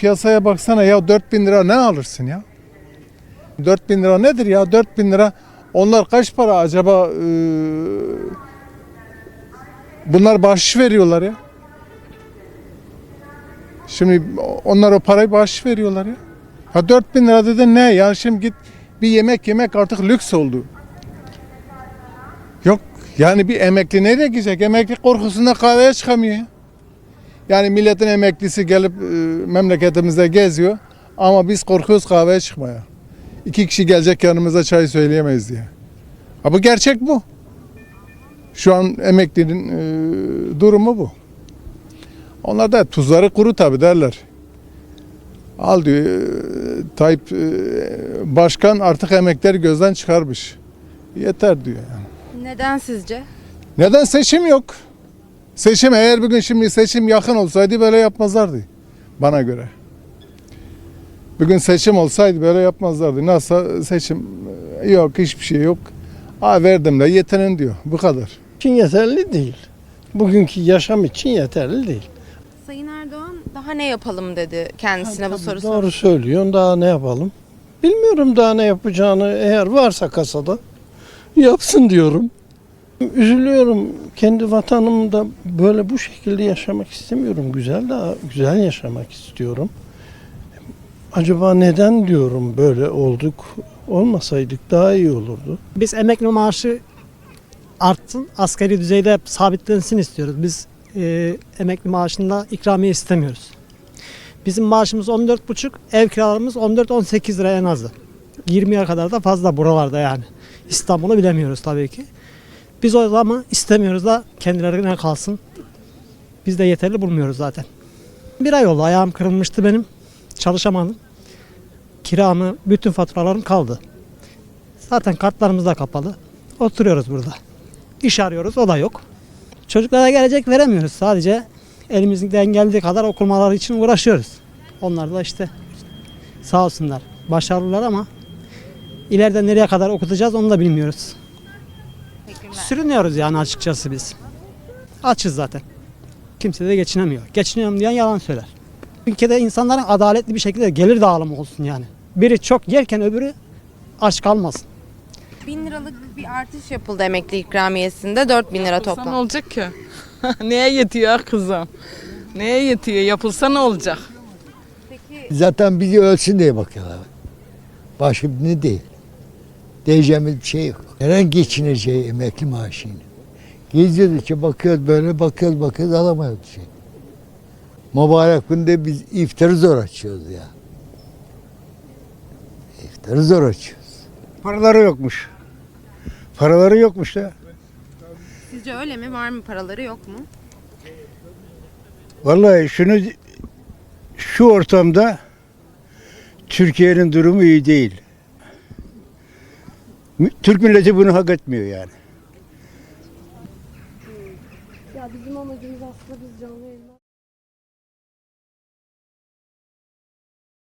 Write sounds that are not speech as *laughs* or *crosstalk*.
piyasaya baksana ya 4000 lira ne alırsın ya? 4000 lira nedir ya? 4000 lira onlar kaç para acaba e, bunlar bahşiş veriyorlar ya. Şimdi onlar o parayı bahşiş veriyorlar ya. Ha 4000 lira dedin ne ya şimdi git bir yemek yemek artık lüks oldu. Yok yani bir emekli nereye gidecek? Emekli korkusunda kahveye çıkamıyor ya. Yani milletin emeklisi gelip e, memleketimize geziyor ama biz korkuyoruz kahveye çıkmaya. İki kişi gelecek yanımıza çay söyleyemeyiz diye. Ha bu gerçek bu. Şu an emeklinin e, durumu bu. Onlar da tuzları kuru tabi derler. Al diyor e, Tayyip e, Başkan artık emekleri gözden çıkarmış. Yeter diyor yani. Neden sizce? Neden seçim yok? Seçim eğer bugün şimdi seçim yakın olsaydı böyle yapmazlardı bana göre. Bugün seçim olsaydı böyle yapmazlardı. Nasıl seçim yok hiçbir şey yok. Ha verdim de yetenin diyor. Bu kadar. için yeterli değil. Bugünkü yaşam için yeterli değil. Sayın Erdoğan daha ne yapalım dedi kendisine bu Tabii soru Doğru söylüyorsun. Daha ne yapalım? Bilmiyorum daha ne yapacağını. Eğer varsa kasada yapsın diyorum. Üzülüyorum. Kendi vatanımda böyle bu şekilde yaşamak istemiyorum. Güzel daha güzel yaşamak istiyorum. Acaba neden diyorum böyle olduk? Olmasaydık daha iyi olurdu. Biz emekli maaşı artsın, asgari düzeyde sabitlensin istiyoruz. Biz e, emekli maaşında ikramiye istemiyoruz. Bizim maaşımız 14,5, ev kiralarımız 14-18 lira en azı. 20'ye kadar da fazla buralarda yani. İstanbul'u bilemiyoruz tabii ki. Biz o zaman istemiyoruz da kendilerine kalsın. Biz de yeterli bulmuyoruz zaten. Bir ay oldu ayağım kırılmıştı benim. Çalışamadım. Kiramı, bütün faturalarım kaldı. Zaten kartlarımız da kapalı. Oturuyoruz burada. İş arıyoruz, o da yok. Çocuklara gelecek veremiyoruz. Sadece elimizden geldiği kadar okumaları için uğraşıyoruz. Onlar da işte sağ olsunlar. Başarılılar ama ileride nereye kadar okutacağız onu da bilmiyoruz. Sürünüyoruz yani açıkçası biz. Açız zaten. Kimse de geçinemiyor. Geçiniyorum diyen yalan söyler. Ülkede insanların adaletli bir şekilde gelir dağılımı olsun yani. Biri çok yerken öbürü aç kalmasın. 1000 liralık bir artış yapıldı emekli ikramiyesinde 4000 lira Yapılsa ne toplam. olacak ki? *laughs* Neye yetiyor kızım? Neye yetiyor? Yapılsa ne olacak? Zaten bizi ölsün diye bakıyorlar. Başka ne değil. Diyeceğimiz bir şey yok. Neren geçineceği emekli maaşıyla. Geziyoruz ki bakıyoruz böyle bakıyoruz bakıyoruz alamıyoruz bir şey. Mübarek günde biz iftarı zor açıyoruz ya. İftarı zor açıyoruz. Paraları yokmuş. Paraları yokmuş da. Sizce öyle mi? Var mı paraları yok mu? Vallahi şunu şu ortamda Türkiye'nin durumu iyi değil. Türk milleti bunu hak etmiyor yani. Ya bizim amacımız aslında biz canlı yayınlar